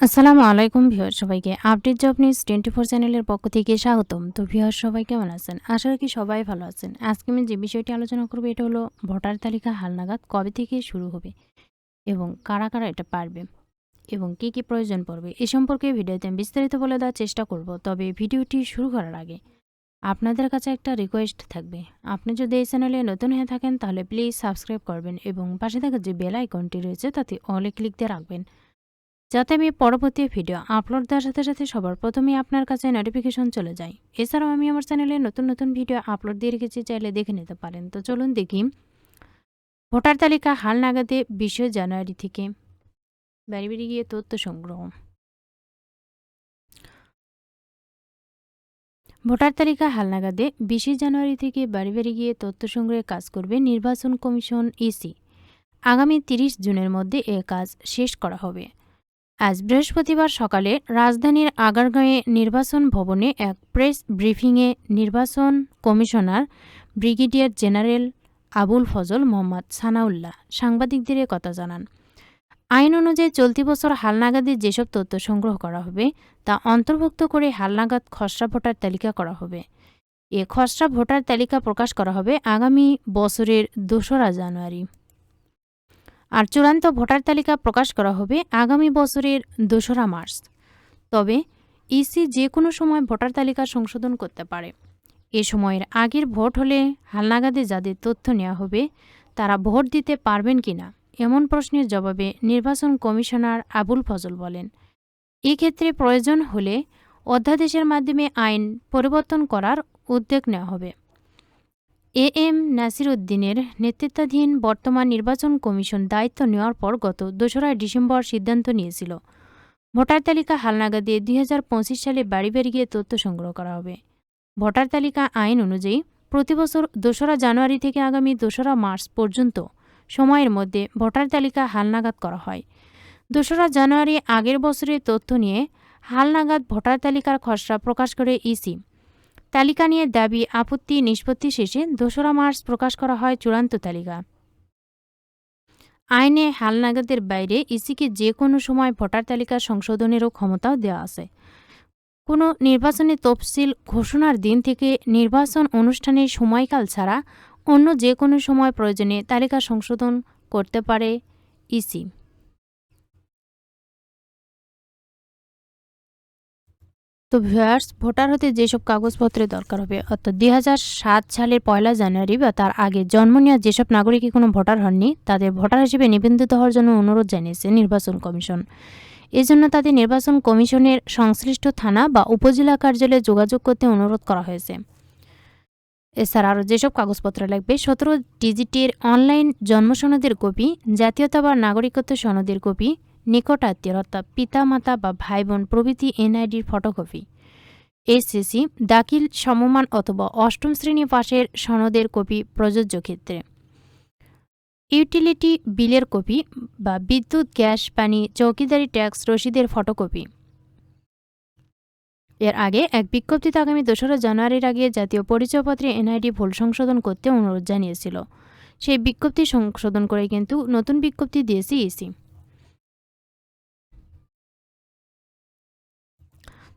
আসসালামু আলাইকুম ভিউয়ার সবাইকে update job news twenty four চ্যানেলের পক্ষ থেকে স্বাগতম। তো ভিউয়ার সবাই কেমন আছেন? আশা রাখি সবাই ভালো আছেন। আজকে আমি যে বিষয়টি আলোচনা করব, এটা হলো ভোটার তালিকা হালনাগাদ কবে থেকে শুরু হবে এবং কারা কারা এটা পারবে এবং কী কী প্রয়োজন পড়বে, এ সম্পর্কে ভিডিওতে আমি বিস্তারিত বলে দেওয়ার চেষ্টা করব। তবে ভিডিওটি শুরু করার আগে আপনাদের কাছে একটা রিকোয়েস্ট থাকবে। আপনি যদি এই চ্যানেলে নতুন হয়ে থাকেন, তাহলে প্লিজ সাবস্ক্রাইব করবেন এবং পাশে থাকা যে বেল আইকনটি রয়েছে, তাতে অলে ক্লিক দিয়ে রাখবেন। যাতে আমি পরবর্তী ভিডিও আপলোড দেওয়ার সাথে সাথে সবার প্রথমেই আপনার কাছে নোটিফিকেশন চলে যায়। এছাড়াও আমি আমার চ্যানেলে নতুন নতুন ভিডিও আপলোড দিয়ে রেখেছি, চাইলে দেখে নিতে পারেন। তো চলুন দেখি। ভোটার তালিকা হাল নাগাদে বিশে জানুয়ারি থেকে। বাড়ি বাড়ি গিয়ে তথ্য সংগ্রহ। ভোটার তালিকা হালনাগাদে বিশে জানুয়ারি থেকে বাড়ি বাড়ি গিয়ে তথ্য সংগ্রহে কাজ করবে নির্বাচন কমিশন ইসি আগামী তিরিশ জুনের মধ্যে এ কাজ শেষ করা হবে। আজ বৃহস্পতিবার সকালে রাজধানীর আগারগাঁয়ে নির্বাচন ভবনে এক প্রেস ব্রিফিংয়ে নির্বাচন commissioner brigadier general Abul Fazal Mohammad Sanaullah সাংবাদিকদের কথা জানান। আইন অনুযায়ী চলতি বছর হালনাগাদে যেসব তথ্য সংগ্রহ করা হবে, তা অন্তর্ভুক্ত করে হালনাগাদ খসড়া ভোটার তালিকা করা হবে। এ খসড়া ভোটার তালিকা প্রকাশ করা হবে আগামী বছরের দোসরা জানুয়ারি। আর চূড়ান্ত ভোটার তালিকা প্রকাশ করা হবে আগামী বছরের দোসরা মার্চ। তবে ইসি যে কোনো সময় ভোটার তালিকা সংশোধন করতে পারে। এ সময়ের আগের ভোট হলে হালনাগাদে যাদের তথ্য নেওয়া হবে, তারা ভোট দিতে পারবেন কিনা, এমন প্রশ্নের জবাবে নির্বাচন কমিশনার আবুল ফজল বলেন। এক্ষেত্রে প্রয়োজন হলে অধ্যাদেশের মাধ্যমে আইন পরিবর্তন করার উদ্যোগ নেওয়া হবে। এ এম নাসির উদ্দিনের নেতৃত্বাধীন বর্তমান নির্বাচন কমিশন দায়িত্ব নেওয়ার পর গত দোসরা ডিসেম্বর সিদ্ধান্ত নিয়েছিল। ভোটার তালিকা হালনাগাদে দুই হাজার পঁচিশ সালে বাড়ি বাড়ি গিয়ে তথ্য সংগ্রহ করা হবে। ভোটার তালিকা আইন অনুযায়ী প্রতিবছর দোসরা জানুয়ারি থেকে আগামী দোসরা মার্চ পর্যন্ত সময়ের মধ্যে ভোটার তালিকা হালনাগাদ করা হয়। দোসরা জানুয়ারি আগের বছরের তথ্য নিয়ে হালনাগাদ ভোটার তালিকার খসড়া প্রকাশ করে ইসি তালিকা নিয়ে দাবি, আপত্তি নিষ্পত্তি শেষে দোসরা মার্চ প্রকাশ করা হয় চূড়ান্ত তালিকা। আইনে হালনাগাদের বাইরে ইসিকে যে কোনো সময় ভোটার তালিকা সংশোধনেরও ক্ষমতাও দেওয়া আছে। কোনো নির্বাচনী তফসিল ঘোষণার দিন থেকে নির্বাচন অনুষ্ঠানের সময়কাল ছাড়া অন্য যে কোনো সময় প্রয়োজনে তালিকা সংশোধন করতে পারে ইসি। তো ভিউয়ার্স, ভোটার হতে যেসব কাগজপত্রের দরকার হবে, অর্থাৎ দু হাজার সাত সালের পয়লা জানুয়ারি বা তার আগে জন্ম নেওয়া যেসব নাগরিকই কোনো ভোটার হননি, তাদের ভোটার হিসেবে নিবন্ধিত হওয়ার জন্য অনুরোধ জানিয়েছে নির্বাচন কমিশন। এজন্য তাদের নির্বাচন কমিশনের সংশ্লিষ্ট থানা বা উপজেলা কার্যালয়ে যোগাযোগ করতে অনুরোধ করা হয়েছে। এছাড়া আরও যেসব কাগজপত্র লাগবে, সতেরো ডিজিটের অনলাইন জন্ম সনদের কপি জাতীয়তা বা নাগরিকত্ব সনদের কপি নিকট আত্মীয় অর্থাৎ পিতা মাতা বা ভাই বোন প্রভৃতি এনআইডির ফটোকপি। এসএসসি, দাখিল সমমান অথবা অষ্টম শ্রেণি পাশের সনদের কপি প্রযোজ্য ক্ষেত্রে। ইউটিলিটি বিলের কপি বা বিদ্যুৎ, গ্যাস, পানি, চৌকিদারি, ট্যাক্স, রসিদের ফটোকপি। এর আগে এক বিজ্ঞপ্তিতে আগামী দোসরা জানুয়ারির আগে জাতীয় পরিচয়পত্রে এনআইডি ভুল সংশোধন করতে অনুরোধ জানিয়েছিল। সেই বিজ্ঞপ্তি সংশোধন করে কিন্তু নতুন বিজ্ঞপ্তি দিয়েছে ইসি।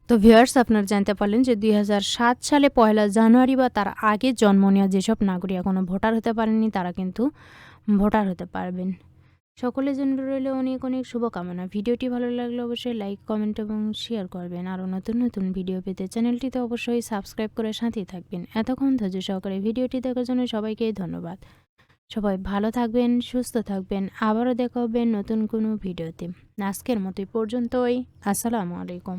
তো ভিউয়ার্স, আপনারা জানতে পারলেন যে দুই হাজার সাত সালে পয়লা জানুয়ারি বা তার আগে জন্ম নেওয়া যেসব নাগরিক এখনও ভোটার হতে পারেননি, তারা কিন্তু ভোটার হতে পারবেন। সকলের জন্য রইল অনেক অনেক শুভকামনা। ভিডিওটি ভালো লাগলে অবশ্যই লাইক, কমেন্ট এবং শেয়ার করবেন। আরও নতুন নতুন ভিডিও পেতে চ্যানেলটিতে অবশ্যই সাবস্ক্রাইব করে সাথেই থাকবেন। এতক্ষণ ধৈর্য সহকারে ভিডিওটি দেখার জন্য সবাইকে ধন্যবাদ। সবাই ভালো থাকবেন, সুস্থ থাকবেন। আবারও দেখা হবে নতুন কোনো ভিডিওতে। আজকের মতোই পর্যন্তই। আসসালামু আলাইকুম।